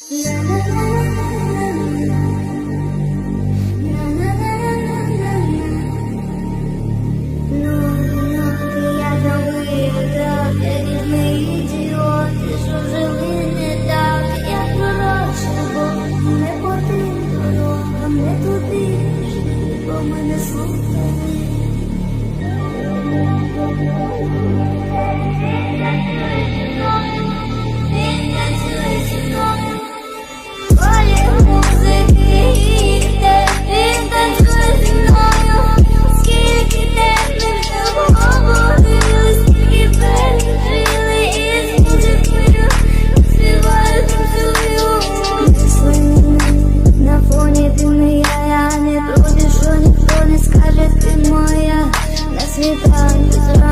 Ми не слухали. Cigans